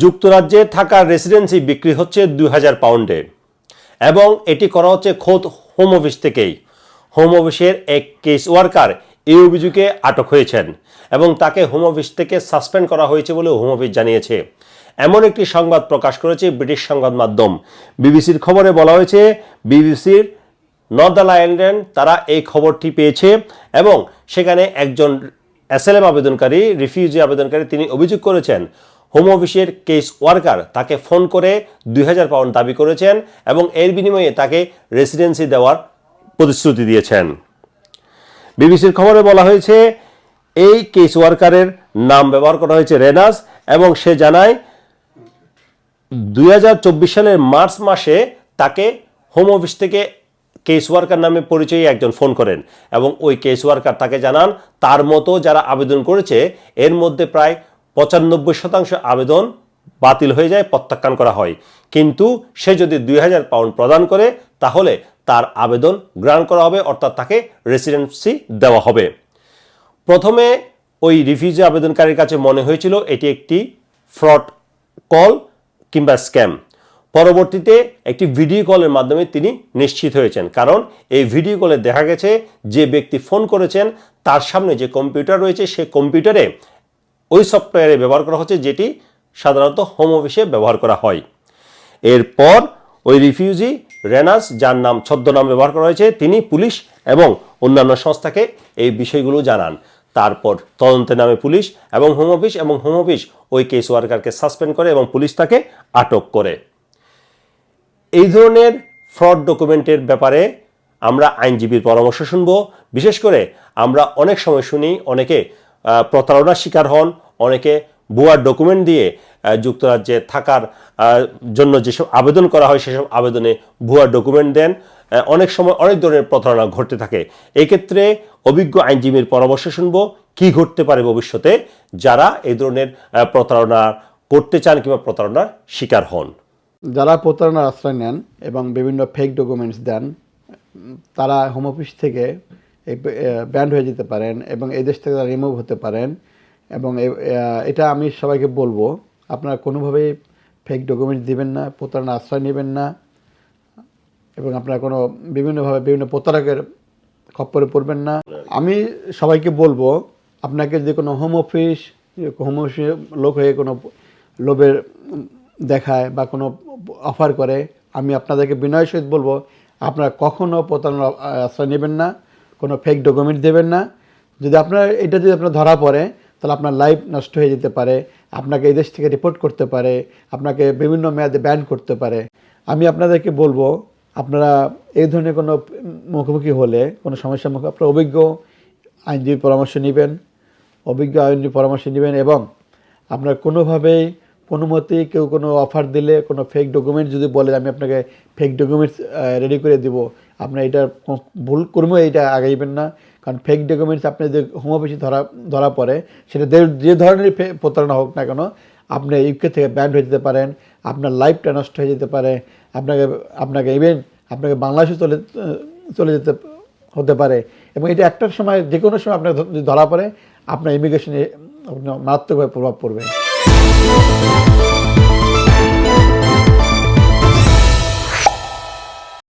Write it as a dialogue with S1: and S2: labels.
S1: যুক্তরাজ্যে থাকা রেসিডেন্সি বিক্রি হচ্ছে দুই হাজার পাউন্ডে এবং এটি করা হচ্ছে খোদ হোম অফিস থেকেই। হোম অফিসের এক কেস ওয়ার্কার এই অভিযোগে আটক হয়েছেন এবং তাকে হোম অফিস থেকে সাসপেন্ড করা হয়েছে বলে হোম অফিস জানিয়েছে। এমন একটি সংবাদ প্রকাশ করেছে ব্রিটিশ সংবাদ মাধ্যম। বিবিসির খবরে বলা হয়েছে, বিবিসির নর্দার্ন আয়ারল্যান্ড তারা এই খবরটি পেয়েছে এবং সেখানে একজন অ্যাসেলেম আবেদনকারী, রিফিউজি আবেদনকারী তিনি অভিযোগ করেছেন হোম অফিসের কেস ওয়ার্কার তাকে ফোন করে দুই হাজার পাউন্ড দাবি করেছেন এবং এর বিনিময়ে তাকে রেসিডেন্সি দেওয়ার প্রতিশ্রুতি দিয়েছেন। বিবিসির খবরে বলা হয়েছে, এই কেস ওয়ার্কারের নাম ব্যবহার করা হয়েছে রেনাস এবং সে জানায়, দুই হাজার চব্বিশ সালের মার্চ মাসে তাকে হোম অফিস থেকে কেস ওয়ার্কার নামে পরিচয়ী একজন ফোন করেন এবং ওই কেস ওয়ার্কার তাকে জানান, তার মতো যারা আবেদন করেছে, এর মধ্যে প্রায় পঁচানব্বই শতাংশ আবেদন বাতিল হয়ে যায়, প্রত্যাখ্যান করা হয়। কিন্তু সে যদি দুই হাজার পাউন্ড প্রদান করে, তাহলে তার আবেদন গ্রহণ করা হবে, অর্থাৎ তাকে রেসিডেন্সি দেওয়া হবে। প্রথমে ওই রিফিউজি আবেদনকারীর কাছে মনে হয়েছিল এটি একটি ফ্রড কল কিংবা স্ক্যাম পরবর্তীতে একটি ভিডিও কলের মাধ্যমে তিনি নিশ্চিত হয়েছেন। কারণ এই ভিডিও কলে দেখা গেছে, যে ব্যক্তি ফোন করেছেন, তার সামনে যে কম্পিউটার রয়েছে, সে কম্পিউটারে ওই সফটওয়্যারে ব্যবহার করা হচ্ছে যেটি সাধারণত হোম অফিসে ব্যবহার করা হয়। এরপর ওই রিফিউজি রেনাস যার নাম, ছদ্মনাম ব্যবহার করা হয়েছে, তিনি পুলিশ এবং অন্যান্য সংস্থাকে এই বিষয়গুলো জানান। তারপর তদন্তের নামে পুলিশ এবং হোম অফিস এবং হোম অফিস ওই কেস ওয়ার্কারকে সাসপেন্ড করে এবং পুলিশ তাকে আটক করে। এই ধরনের ফ্রড ডকুমেন্টের ব্যাপারে আমরা আইনজীবীর পরামর্শ শুনব। বিশেষ করে আমরা অনেক সময় শুনি, অনেকে প্রতারণার শিকার হন অনেকে ভুয়া ডকুমেন্ট দিয়ে যুক্তরাজ্যে থাকার জন্য যেসব আবেদন করা হয় সেসব আবেদনে ভুয়া ডকুমেন্ট দেন। অনেক সময় অনেক ধরনের প্রতারণা ঘটতে থাকে। এক্ষেত্রে অভিজ্ঞ আইনজীবীর পরামর্শ শুনব, কি ঘটতে পারে ভবিষ্যতে যারা এই ধরনের প্রতারণা করতে চান কিংবা প্রতারণার শিকার হন।
S2: যারা প্রতারণার আশ্রয় নেন এবং বিভিন্ন ফেক ডকুমেন্টস দেন, তারা হোম অফিস থেকে ব্যান্ড হয়ে যেতে পারেন এবং এই দেশ থেকে তারা রিমুভ হতে পারেন। এবং এটা আমি সবাইকে বলব আপনারা কোনোভাবেই ফেক ডকুমেন্টস দিবেন না প্রতারণার আশ্রয় নেবেন না এবং আপনারা কোনো বিভিন্নভাবে বিভিন্ন প্রতারকের খপ্পরে পড়বেন না। আমি সবাইকে বলব আপনাকে যে কোনো হোম অফিস হোম অফিসের লোক হয়ে কোনো লোভের দেখায় বা কোনো অফার করে আমি আপনাদেরকে বিনয় সহিত বলব আপনারা কখনও প্রতারণার আহ, আশ্রয় নেবেন না কোনো ফেক ডকুমেন্ট দেবেন না। যদি আপনার এটা যদি আপনার ধরা পড়ে তাহলে আপনার লাইফ নষ্ট হয়ে যেতে পারে, আপনাকে এই দেশ থেকে রিপোর্ট করতে পারে, আপনাকে বিভিন্ন মেয়াদে ব্যান করতে পারে। আমি আপনাদেরকে বলব, আপনারা এই ধরনের কোনো মুখোমুখি হলে, কোনো সমস্যার মুখে আপনার অভিজ্ঞ আইনজীবী পরামর্শ নেবেন, অভিজ্ঞ আইনজীবী পরামর্শ নেবেন এবং আপনার কোনোভাবেই কোনো মতেই কেউ কোনো অফার দিলে, কোনো ফেক ডকুমেন্ট যদি বলে আমি আপনাকে ফেক ডকুমেন্টস রেডি করে দিব, আপনার এটা ভুল কর্মেও এটা আগাইবেন না। কারণ ফেক ডকুমেন্টস আপনি যে হোম অফিসে ধরা ধরা পড়ে, সেটা যে- যে ধরনের প্রতারণা হোক না কেন, আপনি ইউকে থেকে ব্যান্ড হয়ে যেতে পারেন, আপনার লাইফটা নষ্ট হয়ে যেতে পারে, আপনাকে আপনাকে ইভেন আপনাকে বাংলাদেশে চলে চলে যেতে হতে পারে। এবং এটা একটার সময় যে কোনো সময় আপনার ধরা পড়ে, আপনার ইমিগ্রেশনে মারাত্মকভাবে প্রভাব পড়বে। Música